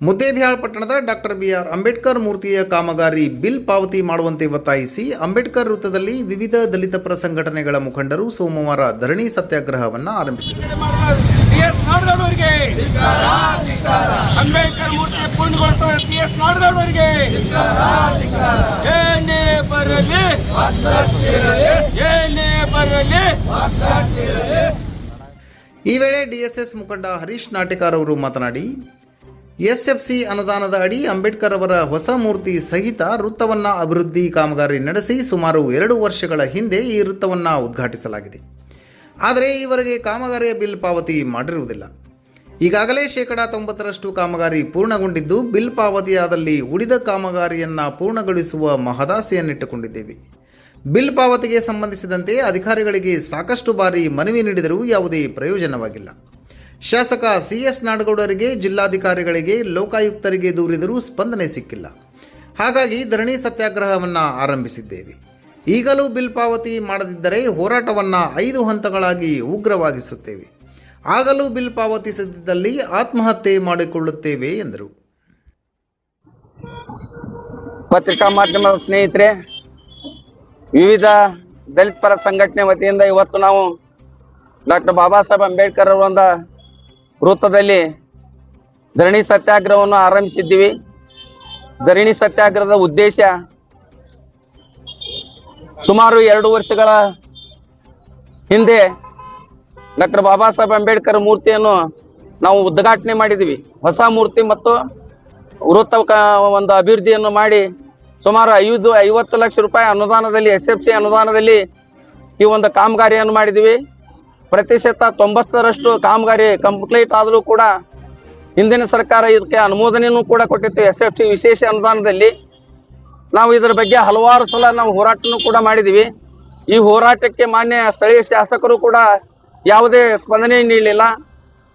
ಮುದ್ದೇಬಿಹಾಳ್ ಪಟ್ಟಣದ doctor B R Ambedkar ಮೂರ್ತಿಯ ಕಾಮಗಾರಿ ಬಿಲ್ ಪಾವತಿ ಮಾಡುವಂತೆ ಒತ್ತಾಯಿಸಿ ಅಂಬೇಡ್ಕರ್ ವೃತ್ತದಲ್ಲಿ ವಿವಿಧ ದಲಿತ ಪರ ಸಂಘಟನೆಗಳ ಮುಖಂಡರು ಸೋಮವಾರ ಧರಣಿ ಸತ್ಯಾಗ್ರಹವನ್ನು ಆರಂಭಿಸಿದರು. ಅಂಬೇಡ್ಕರ್ ಮೂರ್ತಿ ಪೂರ್ಣಗೊಳಿಸುವ ಸಿಎಸ್ ನಾಡದವರಿಗೆ. ಏನೇ ಬರಲಿ. ಏನೇ ಬರಲಿ. ಈ ವೇಳೆ ಡಿಎಸ್ಎಸ್ ಮುಖಂಡ ಹರೀಶ್ ನಾಟೆಕಾರ್ ಅವರು ಮಾತನಾಡಿ ಎಸ್ಎಫ್ಸಿ ಅನುದಾನದ ಅಡಿ ಅಂಬೇಡ್ಕರ್ ಅವರ ಹೊಸ ಮೂರ್ತಿ ಸಹಿತ ವೃತ್ತವನ್ನ ಅಭಿವೃದ್ಧಿ ಕಾಮಗಾರಿ ನಡೆಸಿ ಸುಮಾರು ಎರಡು ವರ್ಷಗಳ ಹಿಂದೆ ಈ ವೃತ್ತವನ್ನ ಉದ್ಘಾಟಿಸಲಾಗಿದೆ. ಆದರೆ ಈವರೆಗೆ ಕಾಮಗಾರಿಯ ಬಿಲ್ ಪಾವತಿ ಮಾಡಿರುವುದಿಲ್ಲ. ಈಗಾಗಲೇ ಶೇಕಡಾ ತೊಂಬತ್ತರಷ್ಟು ಕಾಮಗಾರಿ ಪೂರ್ಣಗೊಂಡಿದ್ದು, ಬಿಲ್ ಪಾವತಿಯಾದಲ್ಲಿ ಉಳಿದ ಕಾಮಗಾರಿಯನ್ನ ಪೂರ್ಣಗೊಳಿಸುವ ಮಹದಾಸೆಯನ್ನಿಟ್ಟುಕೊಂಡಿದ್ದೇವೆ. ಬಿಲ್ ಪಾವತಿಗೆ ಸಂಬಂಧಿಸಿದಂತೆ ಅಧಿಕಾರಿಗಳಿಗೆ ಸಾಕಷ್ಟು ಬಾರಿ ಮನವಿ ನೀಡಿದರೂ ಯಾವುದೇ ಪ್ರಯೋಜನವಾಗಿಲ್ಲ. ಶಾಸಕ ಸಿ ಎಸ್ ನಾಡಗೌಡರಿಗೆ, ಜಿಲ್ಲಾಧಿಕಾರಿಗಳಿಗೆ, ಲೋಕಾಯುಕ್ತರಿಗೆ ದೂರಿದರೂ ಸ್ಪಂದನೆ ಸಿಕ್ಕಿಲ್ಲ. ಹಾಗಾಗಿ ಧರಣಿ ಸತ್ಯಾಗ್ರಹವನ್ನು ಆರಂಭಿಸಿದ್ದೇವೆ. ಈಗಲೂ ಬಿಲ್ ಪಾವತಿ ಮಾಡದಿದ್ದರೆ ಹೋರಾಟವನ್ನು ಐದು ಹಂತಗಳಾಗಿ ಉಗ್ರವಾಗಿಸುತ್ತೇವೆ. ಆಗಲೂ ಬಿಲ್ ಪಾವತಿಸದಿದ್ದಲ್ಲಿ ಆತ್ಮಹತ್ಯೆ ಮಾಡಿಕೊಳ್ಳುತ್ತೇವೆ ಎಂದರು. ಪತ್ರಿಕಾ ಮಾಧ್ಯಮದ ಸ್ನೇಹಿತರೆ, ವಿವಿಧ ದಲಿತ ಪರ ಸಂಘಟನೆ ವತಿಯಿಂದ ಇವತ್ತು ನಾವು ಡಾಕ್ಟರ್ ಬಾಬಾ ಸಾಹೇಬ್ ಅಂಬೇಡ್ಕರ್ ಅವರ ವೃತ್ತದಲ್ಲಿ ಧರಣಿ ಸತ್ಯಾಗ್ರಹವನ್ನು ಆರಂಭಿಸಿದ್ದೀವಿ. ಧರಣಿ ಸತ್ಯಾಗ್ರಹದ ಉದ್ದೇಶ ಸುಮಾರು ಎರಡು ವರ್ಷಗಳ ಹಿಂದೆ ಡಾಕ್ಟರ್ ಬಾಬಾ ಸಾಹೇಬ್ ಅಂಬೇಡ್ಕರ್ ಮೂರ್ತಿಯನ್ನು ನಾವು ಉದ್ಘಾಟನೆ ಮಾಡಿದ್ದೀವಿ. ಹೊಸ ಮೂರ್ತಿ ಮತ್ತು ವೃತ್ತ ಒಂದು ಅಭಿವೃದ್ಧಿಯನ್ನು ಮಾಡಿ ಸುಮಾರು ಐದು ಐವತ್ತು ಲಕ್ಷ ರೂಪಾಯಿ ಅನುದಾನದಲ್ಲಿ, ಎಸ್ ಎಫ್ ಸಿ ಅನುದಾನದಲ್ಲಿ ಈ ಒಂದು ಕಾಮಗಾರಿಯನ್ನು ಮಾಡಿದ್ದೀವಿ. ಪ್ರತಿಶತ ತೊಂಬತ್ತರಷ್ಟು ಕಾಮಗಾರಿ ಕಂಪ್ಲೀಟ್ ಆದರೂ ಕೂಡ ಹಿಂದಿನ ಸರ್ಕಾರ ಇದಕ್ಕೆ ಅನುಮೋದನೆಯನ್ನು ಕೂಡ ಕೊಟ್ಟಿತ್ತು. ಎಸ್ ಎಫ್ ಸಿ ವಿಶೇಷ ಅನುದಾನದಲ್ಲಿ ನಾವು ಇದರ ಬಗ್ಗೆ ಹಲವಾರು ಸಲ ನಾವು ಹೋರಾಟನೂ ಕೂಡ ಮಾಡಿದ್ದೀವಿ. ಈ ಹೋರಾಟಕ್ಕೆ ಮಾನ್ಯ ಸ್ಥಳೀಯ ಶಾಸಕರು ಕೂಡ ಯಾವುದೇ ಸ್ಪಂದನೆ ನೀಡಲಿಲ್ಲ.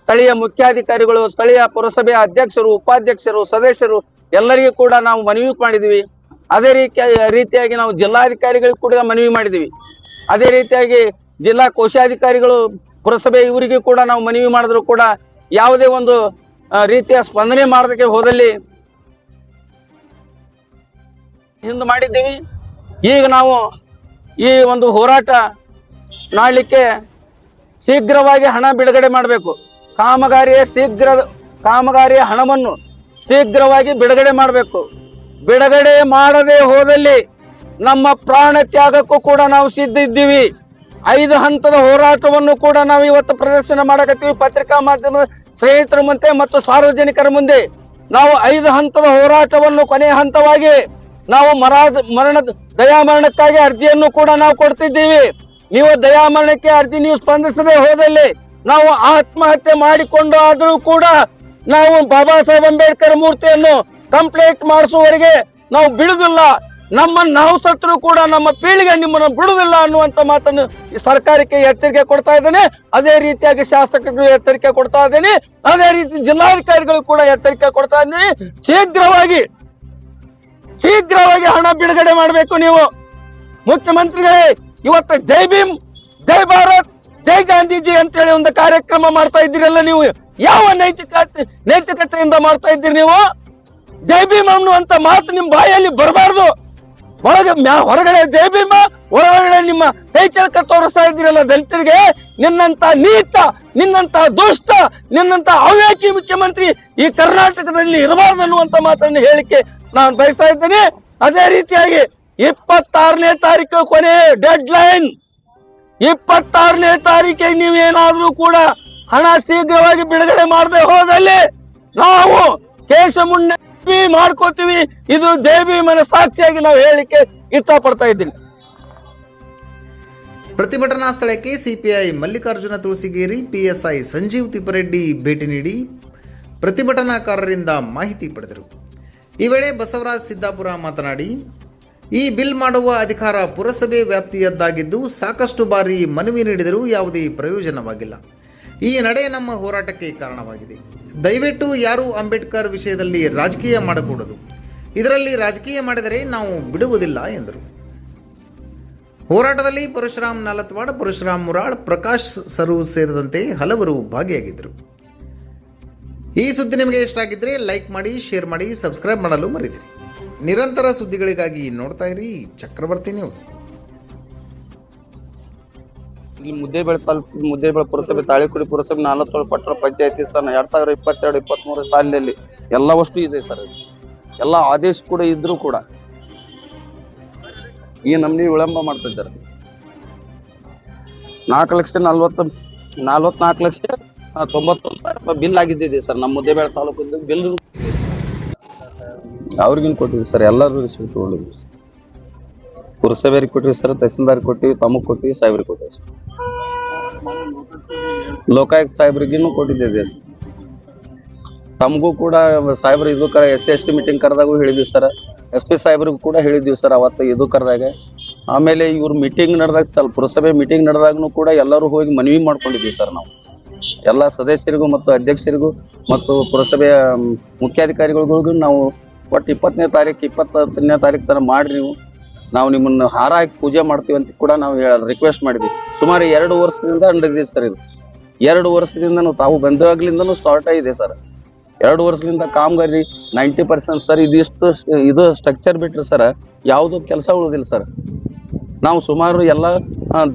ಸ್ಥಳೀಯ ಮುಖ್ಯಾಧಿಕಾರಿಗಳು, ಸ್ಥಳೀಯ ಪುರಸಭೆಯ ಅಧ್ಯಕ್ಷರು, ಉಪಾಧ್ಯಕ್ಷರು, ಸದಸ್ಯರು ಎಲ್ಲರಿಗೂ ಕೂಡ ನಾವು ಮನವಿ ಮಾಡಿದ್ದೀವಿ. ಅದೇ ರೀತಿಯ ರೀತಿಯಾಗಿ ನಾವು ಜಿಲ್ಲಾಧಿಕಾರಿಗಳಿಗೂ ಕೂಡ ಮನವಿ ಮಾಡಿದ್ದೀವಿ. ಅದೇ ರೀತಿಯಾಗಿ ಜಿಲ್ಲಾ ಕೋಶಾಧಿಕಾರಿಗಳು ಪುರಸಭೆ ಇವರಿಗೂ ಕೂಡ ನಾವು ಮನವಿ ಮಾಡಿದ್ರು ಕೂಡ ಯಾವುದೇ ಒಂದು ರೀತಿಯ ಸ್ಪಂದನೆ ಮಾಡೋದಕ್ಕೆ ಹೋದಲ್ಲಿ ಹಿಂದೆ ಮಾಡಿದ್ದೀವಿ. ಈಗ ನಾವು ಈ ಒಂದು ಹೋರಾಟ ಮಾಡಲಿಕ್ಕೆ ಶೀಘ್ರವಾಗಿ ಹಣ ಬಿಡುಗಡೆ ಮಾಡಬೇಕು. ಕಾಮಗಾರಿಯ ಶೀಘ್ರ, ಕಾಮಗಾರಿಯ ಹಣವನ್ನು ಶೀಘ್ರವಾಗಿ ಬಿಡುಗಡೆ ಮಾಡಬೇಕು. ಬಿಡುಗಡೆ ಮಾಡದೆ ಹೋದಲ್ಲಿ ನಮ್ಮ ಪ್ರಾಣ ತ್ಯಾಗಕ್ಕೂ ಕೂಡ ನಾವು ಸಿದ್ಧ ಇದ್ದೀವಿ. ಐದು ಹಂತದ ಹೋರಾಟವನ್ನು ಕೂಡ ನಾವು ಇವತ್ತು ಪ್ರದರ್ಶನ ಮಾಡಕತ್ತೀವಿ. ಪತ್ರಿಕಾ ಮಾಧ್ಯಮದ ಸ್ನೇಹಿತರ ಮುಂದೆ ಮತ್ತು ಸಾರ್ವಜನಿಕರ ಮುಂದೆ. ನಾವು ಐದು ಹಂತದ ಹೋರಾಟವನ್ನು ಕೊನೆಯ ಹಂತವಾಗಿ ನಾವು ಮರಾದ ಮರಣ ದಯಾಮರಣಕ್ಕಾಗಿ ಅರ್ಜಿಯನ್ನು ಕೂಡ ನಾವು ಕೊಡ್ತಿದ್ದೀವಿ. ನೀವು ದಯಾಮರಣಕ್ಕೆ ಅರ್ಜಿ ನೀವು ಸ್ಪಂದಿಸದೆ ಹೋದಲ್ಲಿ ನಾವು ಆತ್ಮಹತ್ಯೆ ಮಾಡಿಕೊಂಡು ಆದರೂ ಕೂಡ ನಾವು ಬಾಬಾ ಸಾಹೇಬ್ ಅಂಬೇಡ್ಕರ್ ಮೂರ್ತಿಯನ್ನು ಕಂಪ್ಲೀಟ್ ಮಾಡಿಸುವವರೆಗೆ ನಾವು ಬಿಡುದಿಲ್ಲ ನಮ್ಮ ನಾವು ಸತ್ರು ಕೂಡ ನಮ್ಮ ಪೀಳಿಗೆ ನಿಮ್ಮನ್ನು ಬಿಡುವುದಿಲ್ಲ ಅನ್ನುವಂತ ಮಾತನ್ನು ಈ ಸರ್ಕಾರಕ್ಕೆ ಎಚ್ಚರಿಕೆ ಕೊಡ್ತಾ ಇದ್ದೇನೆ. ಅದೇ ರೀತಿಯಾಗಿ ಶಾಸಕರು ಎಚ್ಚರಿಕೆ ಕೊಡ್ತಾ ಇದ್ದೇನೆ. ಅದೇ ರೀತಿ ಜಿಲ್ಲಾಧಿಕಾರಿಗಳು ಕೂಡ ಎಚ್ಚರಿಕೆ ಕೊಡ್ತಾ ಇದ್ದೇನೆ. ಶೀಘ್ರವಾಗಿ ಶೀಘ್ರವಾಗಿ ಹಣ ಬಿಡುಗಡೆ ಮಾಡಬೇಕು ನೀವು. ಮುಖ್ಯಮಂತ್ರಿಗಳೇ, ಇವತ್ತು ಜೈ ಭೀಮ್, ಜೈ ಭಾರತ್, ಜೈ ಗಾಂಧೀಜಿ ಅಂತೇಳಿ ಒಂದು ಕಾರ್ಯಕ್ರಮ ಮಾಡ್ತಾ ಇದ್ದೀರಲ್ಲ ನೀವು. ಯಾವ ನೈತಿಕ ನೈತಿಕತೆಯಿಂದ ಮಾಡ್ತಾ ಇದ್ದೀರಿ ನೀವು? ಜೈ ಭೀಮ್ ಅನ್ನುವಂತ ಮಾತು ನಿಮ್ ಬಾಯಲ್ಲಿ ಬರಬಾರ್ದು. ಮ್ಯಾ- ಹೊರಗಡೆ ಜೈ ಭೀಮ, ಹೊರಗಡೆ ನಿಮ್ಮ ಕೈ ತೋರಿಸ್ತಾ ಇದ್ದೀರಲ್ಲ ದಲಿತರಿಗೆ, ನಿನ್ನಂತ ನೀತ ನಿನ್ನಂತ ದುಷ್ಟ, ನಿನ್ನಂತ ಅವ್ಯಾಕಿ ಮುಖ್ಯಮಂತ್ರಿ ಈ ಕರ್ನಾಟಕದಲ್ಲಿ ಇರಬಾರ್ದು ಅನ್ನುವಂತ ಮಾತನ್ನು ಹೇಳಿಕೆ ನಾನು ಬಯಸ್ತಾ ಇದ್ದೇನೆ. ಅದೇ ರೀತಿಯಾಗಿ ಇಪ್ಪತ್ತಾರನೇ ತಾರೀಕು ಕೊನೆ ಡೆಡ್ ಲೈನ್ ಇಪ್ಪತ್ತಾರನೇ ತಾರೀಕಿಗೆ ನೀವೇನಾದ್ರೂ ಕೂಡ ಹಣ ಶೀಘ್ರವಾಗಿ ಬಿಡುಗಡೆ ಮಾಡದೆ ಹೋದಲ್ಲಿ ನಾವು ಕೇಶ ಮುನ್ನ ಮಾಡ್ಕೋತೀವಿ, ಇದು ಜೈ ಭೀಮನ ಸಾಕ್ಷಿಯಾಗಿ ನಾವು ಹೇಳಿಕೆ ಇಷ್ಟಪಡ್ತಾ ಇದ್ದೀನಿ. ಪ್ರತಿಭಟನಾ ಸ್ಥಳಕ್ಕೆ ಸಿಪಿಐ ಮಲ್ಲಿಕಾರ್ಜುನ ತುಳಸಿಗೇರಿ, ಪಿಎಸ್ಐ ಸಂಜೀವ್ ತಿಪ್ಪರೆಡ್ಡಿ ಭೇಟಿ ನೀಡಿ ಪ್ರತಿಭಟನಾಕಾರರಿಂದ ಮಾಹಿತಿ ಪಡೆದರು. ಈ ವೇಳೆ ಬಸವರಾಜ್ ಸಿದ್ದಾಪುರ ಮಾತನಾಡಿ, ಈ ಬಿಲ್ ಮಾಡುವ ಅಧಿಕಾರ ಪುರಸಭೆ ವ್ಯಾಪ್ತಿಯದ್ದಾಗಿದ್ದು ಸಾಕಷ್ಟು ಬಾರಿ ಮನವಿ ನೀಡಿದರೂ ಯಾವುದೇ ಪ್ರಯೋಜನವಾಗಿಲ್ಲ. ಈ ನಡೆ ನಮ್ಮ ಹೋರಾಟಕ್ಕೆ ಕಾರಣವಾಗಿದೆ. ದಯವಿಟ್ಟು ಯಾರು ಅಂಬೇಡ್ಕರ್ ವಿಷಯದಲ್ಲಿ ರಾಜಕೀಯ ಮಾಡಕೂಡದು. ಇದರಲ್ಲಿ ರಾಜಕೀಯ ಮಾಡಿದರೆ ನಾವು ಬಿಡುವುದಿಲ್ಲ ಎಂದರು. ಹೋರಾಟದಲ್ಲಿ ಪರಶುರಾಮ್ ನಾಲತ್ವಾಡ್, ಪರಶುರಾಮ್ ಮುರಾಳ್, ಪ್ರಕಾಶ್ ಸರು ಸೇರಿದಂತೆ ಹಲವರು ಭಾಗಿಯಾಗಿದ್ದರು. ಈ ಸುದ್ದಿ ನಿಮಗೆ ಇಷ್ಟ ಆಗಿದ್ರೆ ಲೈಕ್ ಮಾಡಿ, ಶೇರ್ ಮಾಡಿ, ಸಬ್ಸ್ಕ್ರೈಬ್ ಮಾಡಲು ಮರಿದಿರಿ ನಿರಂತರ ಸುದ್ದಿಗಳಿಗಾಗಿ ನೋಡ್ತಾ ಇರಿ ಚಕ್ರವರ್ತಿ ನ್ಯೂಸ್. ಇಲ್ಲಿ ಮುದ್ದೇಬೇಳೆ ತಾಲೂಕು ಮುದ್ದೇಬೇಳೆ ಪುರಸಭೆ, ತಾಳಿಕುಡಿ ಪುರಸಭೆ ನಾಲ್ವತ್ತೇಳು ಪಟ್ಟಣ ಪಂಚಾಯತಿ ಸರ್ ಎರಡ್ ಸಾವಿರ ಇಪ್ಪತ್ತೆರಡು, ಇಪ್ಪತ್ಮೂರು ಸಾಲಿನಲ್ಲಿ ಎಲ್ಲವಷ್ಟು ಇದೆ ಸರ್. ಎಲ್ಲ ಆದೇಶ ಕೂಡ ಇದ್ರೂ ಕೂಡ. ಈ ನಮ್ನಿ ವಿಳಂಬ ಮಾಡ್ತಿದ್ದಾರೆ ನಾಲ್ಕು ಲಕ್ಷ ನಲ್ವತ್ತು, ನಲ್ವತ್ನಾಲ್ಕು ಲಕ್ಷ ತೊಂಬತ್ತೊಂದು ಸಾವಿರ ರೂಪಾಯಿ ಬಿಲ್ ಆಗಿದ್ದಿದೆ ಸರ್, ನಮ್ಮ ಮುದ್ದೇಬೇಳೆ ತಾಲೂಕಿಂದ ಬಿಲ್. ಅವ್ರಿಗೇನು ಕೊಟ್ಟಿದ್ವಿ ಸರ್? ಎಲ್ಲರೂ ರಿಸೀವ್ ತಗೊಂಡಿದ್ವಿ ಪುರಸಭೆಯವ್ರಿಗೆ ಕೊಟ್ಟಿವಿ ಸರ್ ತಹಸೀಲ್ದಾರ್ ಕೊಟ್ಟಿವಿ, ತಮಗೆ ಕೊಟ್ಟಿವಿ, ಸಾಹೇಬ್ರಿಗೆ ಕೊಟ್ಟಿವಿ ಸರ್. ಲೋಕಾಯುಕ್ತ ಸಾಹೇಬ್ರಿಗೂ ಕೊಟ್ಟಿದ್ದೆ ಸರ್ ತಮಗೂ ಕೂಡ ಸಾಹೇಬ್ರು ಇದು ಕರ S C S T meeting ಕರೆದಾಗೂ ಹೇಳಿದ್ವಿ ಸರ್. ಎಸ್ ಪಿ ಸಾಹೇಬ್ರಿಗೂ ಕೂಡ ಹೇಳಿದ್ವಿ ಸರ್ ಅವತ್ತು ಇದು ಕರೆದಾಗ. ಆಮೇಲೆ ಇವ್ರು ಮೀಟಿಂಗ್ ನಡೆದಾಗ ತಲ್ ಪುರಸಭೆ ಮೀಟಿಂಗ್ ನಡೆದಾಗೂ ಕೂಡ ಎಲ್ಲರೂ ಹೋಗಿ ಮನವಿ ಮಾಡ್ಕೊಂಡಿದ್ವಿ ಸರ್ ನಾವು. ಎಲ್ಲ ಸದಸ್ಯರಿಗೂ ಮತ್ತು ಅಧ್ಯಕ್ಷರಿಗೂ ಮತ್ತು ಪುರಸಭೆಯ ಮುಖ್ಯಾಧಿಕಾರಿಗಳಿಗೂ ನಾವು ಒಟ್ಟು ಇಪ್ಪತ್ತನೇ ತಾರೀಕು ಇಪ್ಪತ್ತನೇ ತಾರೀಕು ತನಕ ಮಾಡ್ರಿ ನೀವು. ನಾವು ನಿಮ್ಮನ್ನು ಹಾರ ಹಾಕಿ ಪೂಜೆ ಮಾಡ್ತೀವಿ ಅಂತ ಕೂಡ ನಾವು ರಿಕ್ವೆಸ್ಟ್ ಮಾಡಿದ್ವಿ. ಸುಮಾರು ಎರಡು ವರ್ಷದಿಂದ ನಡೆದಿದೆ ಸರ್ ಇದು. ಎರಡು ವರ್ಷದಿಂದ ತಾವು ಬಂದಾಗ್ಲಿಂದನೂ ಸ್ಟಾರ್ಟ್ ಆಗಿದೆ ಸರ್ ಎರಡು ವರ್ಷದಿಂದ ಕಾಮಗಾರಿ ನೈಂಟಿ ಪರ್ಸೆಂಟ್ ಸರ್ ಇದಿಷ್ಟು ಇದು ಸ್ಟ್ರಕ್ಚರ್ ಬಿಟ್ರೆ ಸರ್ ಯಾವುದು ಕೆಲಸ ಉಳಿದಿಲ್ಲ ಸರ್ ನಾವು ಸುಮಾರು ಎಲ್ಲ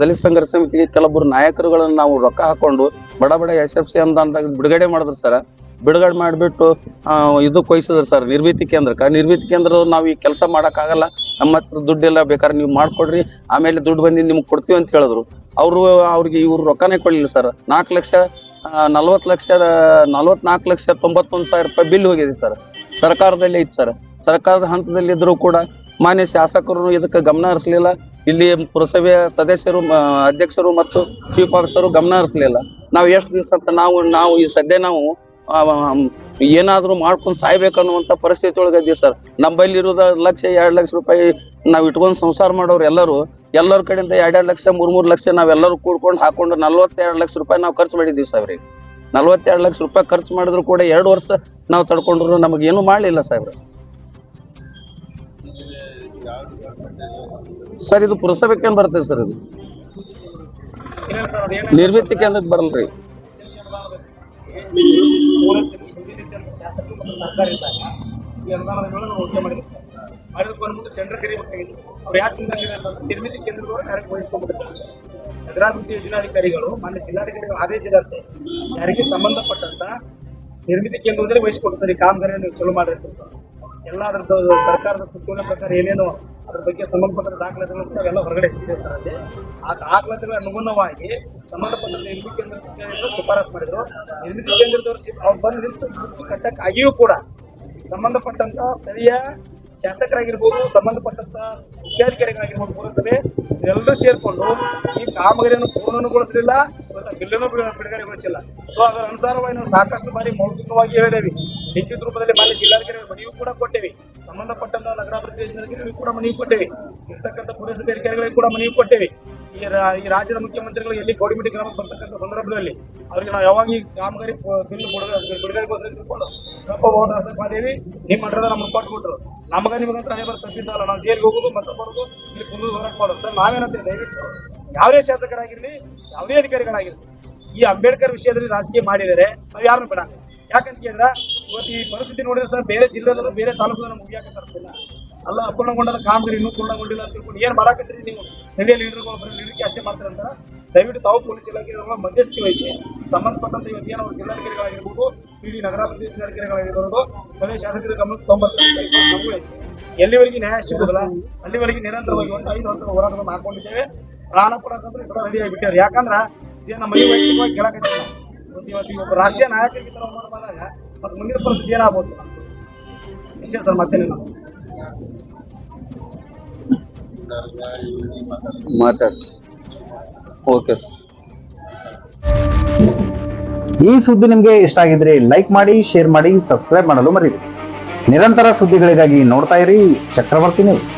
ದಲಿತ ಸಂಘರ್ಷ ಸಮಿತಿಗೆ ಕೆಲವೊಬ್ಬರು ನಾಯಕರುಗಳನ್ನು ನಾವು ರೊಕ್ಕ ಹಾಕೊಂಡು ಬಡ ಬಡ ಎಸ್ ಎಫ್ ಸಿ ಅನುದಾನದಾಗ ಬಿಡುಗಡೆ ಮಾಡಿದ್ರು ಸರ್ ಬಿಡುಗಡೆ ಮಾಡಿಬಿಟ್ಟು ಇದು ಕೊಯ್ಸಿದ್ರು ಸರ್, ನಿರ್ಮಿತಿ ಕೇಂದ್ರಕ್ಕೆ ನಿರ್ಮಿತಿ ಕೇಂದ್ರ ನಾವು ಈ ಕೆಲಸ ಮಾಡೋಕ್ಕಾಗಲ್ಲ. ನಮ್ಮ ಹತ್ರ ದುಡ್ಡೆಲ್ಲ, ಬೇಕಾದ್ರೆ ನೀವು ಮಾಡಿಕೊಡ್ರಿ. ಆಮೇಲೆ ದುಡ್ಡು ಬಂದು ನಿಮ್ಗೆ ಕೊಡ್ತೀವಿ ಅಂತ ಹೇಳಿದ್ರು. ಅವರು, ಅವ್ರಿಗೆ ಇವರು ರೊಕ್ಕನೇ ಕೊಡಲಿಲ್ಲ ಸರ್. ನಾಲ್ಕು ಲಕ್ಷ ನಲ್ವತ್ತು ಲಕ್ಷ, ನಲ್ವತ್ನಾಲ್ಕು ಲಕ್ಷ ತೊಂಬತ್ತೊಂದು ಸಾವಿರ ರೂಪಾಯಿ ಬಿಲ್ ಹೋಗಿದೆ ಸರ್. ಸರ್ಕಾರದಲ್ಲಿ ಇತ್ತು ಸರ್. ಸರ್ಕಾರದ ಹಂತದಲ್ಲಿ ಇದ್ರೂ ಕೂಡ ಮಾನ್ಯ ಶಾಸಕರು ಇದಕ್ಕೆ ಗಮನ ಹರಿಸಲಿಲ್ಲ. ಇಲ್ಲಿ ಪುರಸಭೆಯ ಸದಸ್ಯರು ಅಧ್ಯಕ್ಷರು ಮತ್ತು ಚೀಫ್ ಆಫೀಸರು ಗಮನ ಹರಿಸಲಿಲ್ಲ. ನಾವು ಎಷ್ಟು ದಿವಸ ಅಂತ ನಾವು ನಾವು ಈ ಸದ್ಯ ನಾವು ಏನಾದ್ರೂ ಮಾಡ್ಕೊಂಡು ಸಾಯ್ಬೇಕನ್ನುವಂತ ಪರಿಸ್ಥಿತಿ ಒಳಗಿದ್ದೀವಿ ಸರ್. ನಮ್ಮಲ್ಲಿ ಇರೋದ ಲಕ್ಷ, ಎರಡ್ ಲಕ್ಷ ರೂಪಾಯಿ ನಾವ್ ಇಟ್ಕೊಂಡು ಸಂಸಾರ ಮಾಡೋರು ಎಲ್ಲರೂ, ಎಲ್ಲರ ಕಡೆಯಿಂದ ಎರಡೆರಡು ಲಕ್ಷ, ಮೂರ್ ಮೂರ್ ಲಕ್ಷ ನಾವೆಲ್ಲರೂ ಕೂಡ್ಕೊಂಡು ಹಾಕೊಂಡು ನಲ್ವತ್ತೆರಡು ಲಕ್ಷ ರೂಪಾಯಿ ನಾವು ಖರ್ಚು ಮಾಡಿದೀವಿ ಸಾಹೇಬ್ರಿ ನಲ್ವತ್ತೆರಡು ಲಕ್ಷ ರೂಪಾಯಿ ಖರ್ಚು ಮಾಡಿದ್ರು ಕೂಡ ಎರಡು ವರ್ಷ ನಾವು ತಡ್ಕೊಂಡ್ರು ನಮಗೇನು ಮಾಡಲಿಲ್ಲ ಸಾಹೇಬ್ರೆ ಸರ್, ಇದು ಪುರಸಭೆಗೇನ್ ಬರ್ತದೆ ಸರ್ ಇದು. ನಿರ್ಮಿತಿ ಕೇಂದ್ರಕ್ಕೆ ಬರಲ್ರಿ. ಶಾಸಕರು ಮತ್ತು ಸರ್ಕಾರ ಇದ್ದಾಗ ಈ ಅನುದಾನಗಳನ್ನು ಓಕೆ ಮಾಡಿರ್ತಾರೆ ಮಾಡಿದ್ರು ಬಂದ್ಬಿಟ್ಟು ಟೆಂಡರ್ ಕರಿಬೇಕಾಗಿತ್ತು ಅವ್ರು ಯಾಕೆ ಹಿಂಗಾಗಿ ಅಂತಂದ್ರೆ ನಿರ್ಮಿತಿ ಕೇಂದ್ರದವರು ಡೈರೆಕ್ಟ್ ವಹಿಸ್ಕೊಂಡ್ಬಿಡ್ತಾರೆ ನಗರಾಭಿವೃದ್ಧಿ ಜಿಲ್ಲಾಧಿಕಾರಿಗಳು, ಮಾನ್ಯ ಜಿಲ್ಲಾಧಿಕಾರಿಗಳ ಆದೇಶದಂತೆ ಯಾರಿಗೆ ಸಂಬಂಧಪಟ್ಟಂತ ನಿರ್ಮಿತಿ ಕೇಂದ್ರದಲ್ಲಿ ವಹಿಸ್ಕೊಡ್ತಾರೆ. ಕಾಮಗಾರಿಯನ್ನು ನೀವು ಚಲೋ ಮಾಡಿರ್ತಾರೆ. ಎಲ್ಲ ಅದ್ರದ್ದು ಸರ್ಕಾರದ ಸುತ್ತೋಲೆ ಪ್ರಕಾರ ಏನೇನು ಅದ್ರ ಬಗ್ಗೆ ಸಂಬಂಧಪಟ್ಟ ದಾಖಲಾತಿಗಳು ಕೂಡ ಅವೆಲ್ಲ ಹೊರಗಡೆ ಅಲ್ಲಿ ಆ ದಾಖಲಾತಿಗಳ ಅನುಗುಣವಾಗಿ ಸಂಬಂಧಪಟ್ಟ ನಿರ್ಮಿತಿ ಕೇಂದ್ರ ಶಿಫಾರಸು ಮಾಡಿದ್ರು. ನಿರ್ಮಿತಿ ಕೇಂದ್ರದವರು ಅವ್ರು ಬಂದು ನಿಂತು ಗುರುತು ಕಟ್ಟಕ್ ಆಗಿಯೂ ಕೂಡ ಸಂಬಂಧಪಟ್ಟಂತ ಸ್ಥಳೀಯ ಶಾಸಕರಾಗಿರ್ಬೋದು, ಸಂಬಂಧಪಟ್ಟಂತ ಮುಖ್ಯಾಧಿಕಾರಿಗಳಾಗಿರ್ಬೋದು ಪುರಸಭೆ ಎಲ್ಲರೂ ಸೇರ್ಕೊಂಡು ಈ ಕಾಮಗಾರಿಯನ್ನು ಪೂರ್ಣಗೊಳಿಸಲಿಲ್ಲ ಬಿಲ್ಲನ್ನು ಬಿಡುಗಡೆಗೊಳಿಸಿಲ್ಲ ಸೊ ಅದರ ಅನುಸಾರವಾಗಿ ನಾವು ಸಾಕಷ್ಟು ಬಾರಿ ಮೌಖಿಕವಾಗಿ ಹೇಳಿದೇವಿ ಲಿಖಿತ ರೂಪದಲ್ಲಿ ಮಾನ್ಯ ಜಿಲ್ಲಾಧಿಕಾರಿ ಮನೆಯೂ ಕೂಡ ಕೊಟ್ಟೇವಿ. ಸಂಬಂಧಪಟ್ಟಂತಹ ನಗರಾಭಿವೃದ್ಧಿ ಯೋಜನೆಗಳಿಗೆ ಕೂಡ ಮನವಿ ಕೊಟ್ಟೇವೆ. ಇರ್ತಕ್ಕಂಥ ಪೊಲೀಸ್ ಅಧಿಕಾರಿಗಳಿಗೆ ಕೂಡ ಮನವಿ ಕೊಟ್ಟೇವಿ. ಈ ರಾಜ್ಯದ ಮುಖ್ಯಮಂತ್ರಿಗಳು ಎಲ್ಲಿ ಗೌಡಿಮಿಟಿ ಗ್ರಾಮಕ್ಕೆ ಬರ್ತಕ್ಕಂಥ ಸಂದರ್ಭದಲ್ಲಿ ಅವರಿಗೆ ನಾವು ಯಾವಾಗ ಈ ಕಾಮಗಾರಿ ಬಿಲ್ ಬಿಡುಗಡೆಗೋಸ್ಕರ ತಿಳ್ಕೊಂಡು ಕಪ್ಪ ನಿಮ್ಮ ಮಂಡಲದ ನಮ್ಗೆ ಕೊಟ್ಬಿಟ್ರು ನಮಗ ನಿಮಗಂತ ಹಣೆ ಬರ್ ತಪ್ಪಿದ್ದಲ್ಲ. ನಾವು ಜೈಲಿಗೆ ಹೋಗೋದು ಮತ್ತೆ ಬರೋದು, ಇಲ್ಲಿ ಕುಂದು ಹೋರಾಟ ಮಾಡೋದು ಸರ್, ನಾವೇನಂತೀವಿ? ದಯವಿಟ್ಟು ಯಾವುದೇ ಶಾಸಕರಾಗಿರ್ಲಿ, ಯಾವುದೇ ಅಧಿಕಾರಿಗಳಾಗಿರ್ಲಿ, ಈ ಅಂಬೇಡ್ಕರ್ ವಿಷಯದಲ್ಲಿ ರಾಜಕೀಯ ಮಾಡಿದರೆ ನಾವು ಯಾರನ್ನು ಬಿಡಂಗ ಯಾಕಂತ ಕೇಳಿದ್ರೆ ಇವತ್ತು ಈ ಪರಿಸ್ಥಿತಿ ನೋಡಿದ್ರೆ ಸರ್ ಬೇರೆ ಜಿಲ್ಲೆದಲ್ಲೂ ಬೇರೆ ತಾಲೂಕುಗಳನ್ನು ಮುಗಿಯಾಕ ತರ್ತಿಲ್ಲ. ಅಲ್ಲ, ಅಪೂರ್ಣಗೊಂಡದ ಕಾಮಗಾರಿ ಇನ್ನೂ ಪೂರ್ಣಗೊಂಡಿಲ್ಲ ಅಂತ ತಿಳ್ಕೊಂಡು ಏನ್ ಮಾಡಾಕತ್ರಿ ನೀವು? ಸ್ಥಳೀಯ ಲೀಡರ್ಗಳು ಒಬ್ಬರು ಲೀಡರ್ಗೆ ಅಷ್ಟೇ ಮಾಡ್ತಾರೆ ಅಂತ ದಯವಿಟ್ಟು ತಾವು ಪೊಲೀಸ್ ಇಲಾಖೆ ಮಧ್ಯಸ್ಥಿಕೆ ವಹಿಸಿ. ಸಂಬಂಧಪಟ್ಟಂತ ಇವತ್ತು ಏನು ಜಿಲ್ಲಾಧಿಕಾರಿಗಳಾಗಿರ್ಬೋದು ಇಡೀ ನಗರಾಭಿವೃದ್ಧಿ ಜಿಲ್ಲಾಧಿಕಾರಿಗಳಾಗಿರ್ಬೋದು ಸ್ಥಳೀಯ ಶಾಸಕರ ಗಮನ ತೊಂಬತ್ತು ಎಲ್ಲಿವರೆಗೆ ನ್ಯಾಯ ಸಿಗುದಿಲ್ಲ ಅಲ್ಲಿವರೆಗೆ ನಿರಂತರವಾಗಿ ಒಂದು ಐದು ವರ್ಷ ಹೋರಾಟವನ್ನು ಹಾಕೊಂಡಿದ್ದೇವೆ. ಪ್ರಾಣ ಕೊಡಕ್ಕಂದ್ರೆ ರೆಡಿ ಆಗಿಬಿಟ್ಟಾರೆ ಯಾಕಂದ್ರೆ ಇದೇ ನಮ್ಮ ಮನೆ ವೈಯಕ್ತಿಕವಾಗಿ ಕೇಳಕತ್ತೀವಿ ಇವತ್ತು ಒಬ್ಬ ರಾಷ್ಟ್ರೀಯ ನಾಯಕರಿಗೆ ತರ ಬಂದಾಗ ಮತ್ತೆ ಮುಂದಿನ ಪರಿಸ್ಥಿತಿ ಏನಾಗ್ಬೋದು ಇಷ್ಟೇ ಸರ್ ಮತ್ತೇನಿಲ್ಲ ಓಕೆ ಸರ್ ಈ ಸುದ್ದಿ ನಿಮಗೆ ಇಷ್ಟ ಆಗಿದ್ರೆ ಲೈಕ್ ಮಾಡಿ ಶೇರ್ ಮಾಡಿ ಸಬ್ಸ್ಕ್ರೈಬ್ ಮಾಡಲು ಮರೀರಿ ನಿರಂತರ ಸುದ್ದಿಗಳಿಗಾಗಿ ನೋಡ್ತಾ ಇರಿ ಚಕ್ರವರ್ತಿ ನ್ಯೂಸ್